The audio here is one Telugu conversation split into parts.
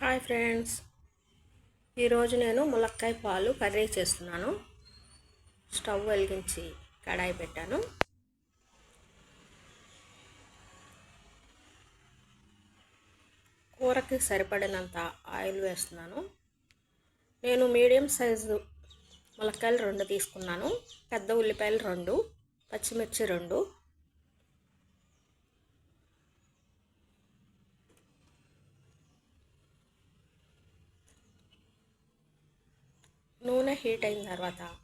Hi friends. ఈరోజు నేను ములక్కాయ పాలు కర్రీ చేస్తున్నాను. స్టవ్ వెలిగించి కడాయి పెట్టాను. కూరకి సరిపడినంత ఆయిల్ వేస్తున్నాను. నేను మీడియం సైజు ములక్కాయలు రెండు తీసుకున్నాను. పెద్ద ఉల్లిపాయలు రెండు పచ్చిమిర్చి రెండు నూనె హీట్ అయిన తర్వాత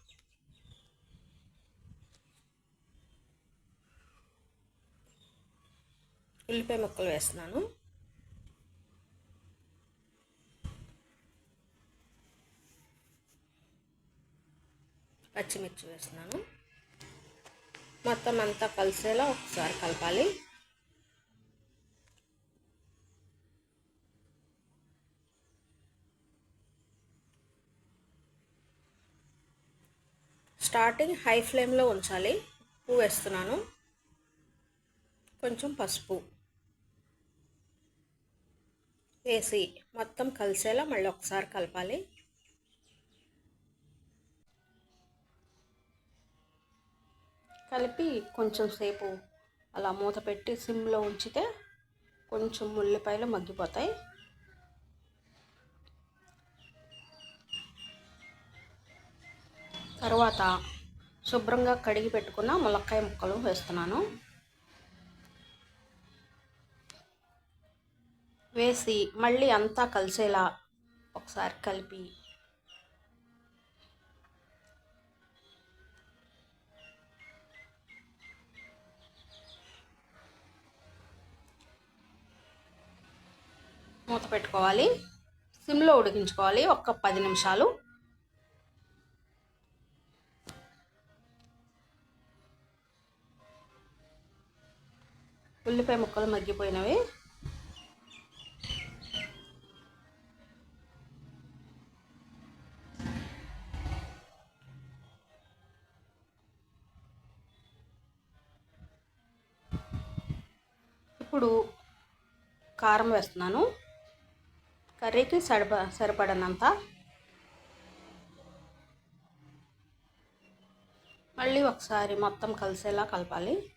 ఉల్లిపాయ ముక్కలు వేస్తున్నాను. పచ్చిమిర్చి వేస్తున్నాను. మొత్తం అంతా కలిసేలా ఒకసారి కలపాలి. స్టార్టింగ్ హై ఫ్లేమ్లో ఉంచాలి. పువ్వు వేస్తున్నాను. కొంచెం పసుపు వేసి మొత్తం కలిసేలా మళ్ళీ ఒకసారి కలపాలి. కలిపి కొంచెం సేపు అలా మూత పెట్టి సిమ్లో ఉంచితే కొంచెం ఉల్లిపాయలు మగ్గిపోతాయి. తర్వాత శుభ్రంగా కడిగి పెట్టుకున్న ములక్కాయ ముక్కలు వేస్తున్నాను. వేసి మళ్ళీ అంతా కలిసేలా ఒకసారి కలిపి మూత పెట్టుకోవాలి. సిమ్లో ఉడికించుకోవాలి. ఒక్క పది నిమిషాలు ఉల్లిపాయ ముక్కలు మగ్గిపోయినవి. ఇప్పుడు కారం వేస్తున్నాను. కర్రీకి సరిప సరిపడనంత. మళ్ళీ ఒకసారి మొత్తం కలిసేలా కలపాలి.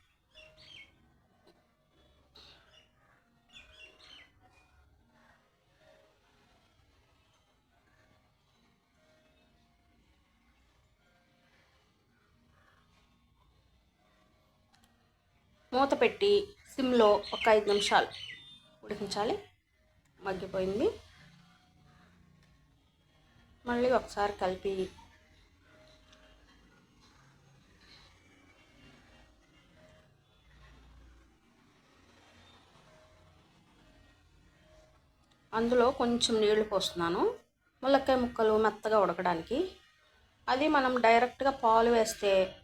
మూత పెట్టి సిమ్లో ఒక ఐదు నిమిషాలు ఉడికించాలి. మగ్గిపోయింది. మళ్ళీ ఒకసారి కలిపి అందులో కొంచెం నీళ్ళు పోస్తున్నాను. ములక్కాయ ముక్కలు మెత్తగా ఉడకడానికి. అది మనం డైరెక్ట్గా పాలు వేస్తే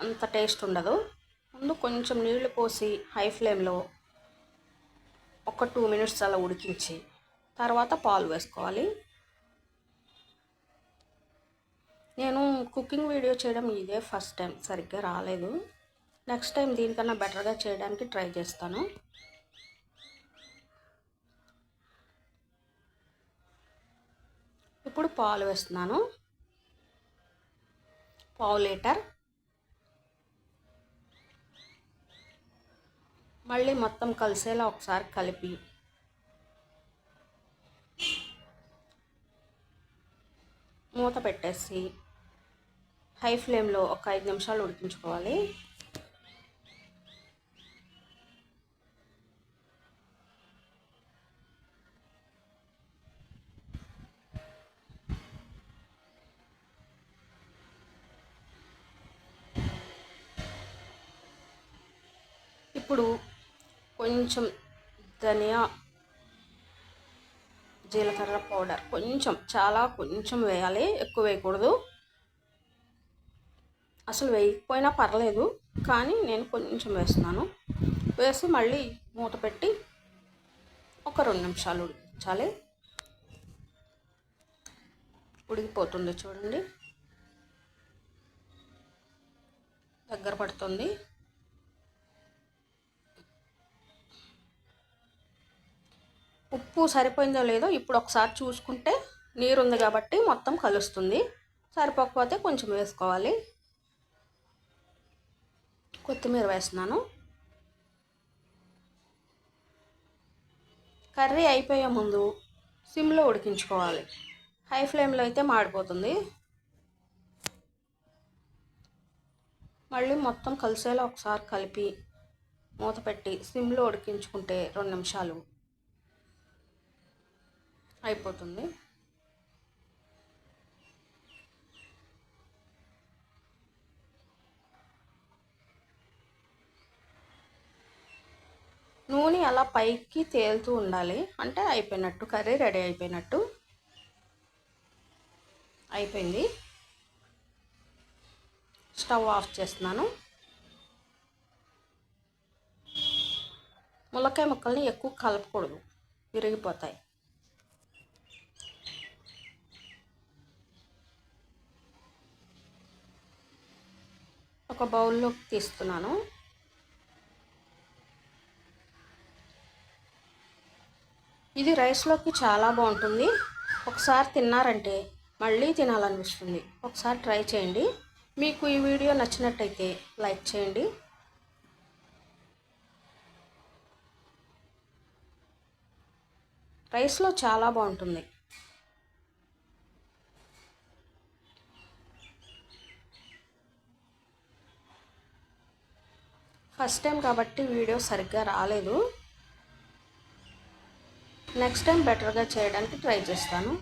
అంత టేస్ట్ ఉండదు. ముందు కొంచెం నీళ్ళు పోసి హై ఫ్లేమ్లో ఒక టూ మినిట్స్ అలా ఉడికించి తర్వాత పాలు వేసుకోవాలి. నేను కుకింగ్ వీడియో చేయడం ఇదే ఫస్ట్ టైం సరిగ్గా రాలేదు. నెక్స్ట్ టైం దీనికన్నా బెటర్గా చేయడానికి ట్రై చేస్తాను. ఇప్పుడు పాలు వేస్తున్నాను. పావు లీటర్ మళ్ళీ మొత్తం కలిసేలా ఒకసారి కలిపి. మూత పెట్టేసి హై ఫ్లేమ్లో ఒక ఐదు నిమిషాలు ఉడికించుకోవాలి. ఇప్పుడు కొంచెం ధనియా జీలకర్ర పౌడర్ కొంచెం చాలా కొంచెం వేయాలి. ఎక్కువ వేయకూడదు. అసలు వేయకపోయినా పర్లేదు కానీ నేను కొంచెం వేస్తున్నాను. వేసి మళ్ళీ మూత పెట్టి ఒక రెండు నిమిషాలు ఉడికించాలి. ఉడికిపోతుంది చూడండి. దగ్గర పడుతుంది. ఉప్పు సరిపోయిందో లేదో ఇప్పుడు ఒకసారి చూసుకుంటే నీరు ఉంది కాబట్టి మొత్తం కలుస్తుంది. సరిపోకపోతే కొంచెం వేసుకోవాలి. కొత్తిమీర వేస్తున్నాను. కర్రీ అయిపోయే ముందు సిమ్లో ఉడికించుకోవాలి. హై ఫ్లేమ్లో అయితే మాడిపోతుంది. మళ్ళీ మొత్తం కలిసేలా ఒకసారి కలిపి మూత పెట్టి సిమ్లో ఉడికించుకుంటే రెండు నిమిషాలు అయిపోతుంది. నూనె అలా పైకి తేలుతూ ఉండాలి. అంటే అయిపోయినట్టు కర్రీ రెడీ అయిపోయినట్టు. అయిపోయింది. స్టవ్ ఆఫ్ చేస్తున్నాను. ములక్కాయ ముక్కల్ని ఎక్కువ కలపకూడదు. విరిగిపోతాయి. ఒక బౌల్లోకి తీస్తున్నాను. ఇది రైస్లోకి చాలా బాగుంటుంది. ఒకసారి తిన్నారంటే మళ్ళీ తినాలనిపిస్తుంది. ఒకసారి ట్రై చేయండి. మీకు ఈ వీడియో నచ్చినట్టయితే లైక్ చేయండి. రైస్లో చాలా బాగుంటుంది. ఫస్ట్ టైం కాబట్టి వీడియో సరిగ్గా రాలేదు. నెక్స్ట్ టైం బెటర్గా చేయడానికి ట్రై చేస్తాను.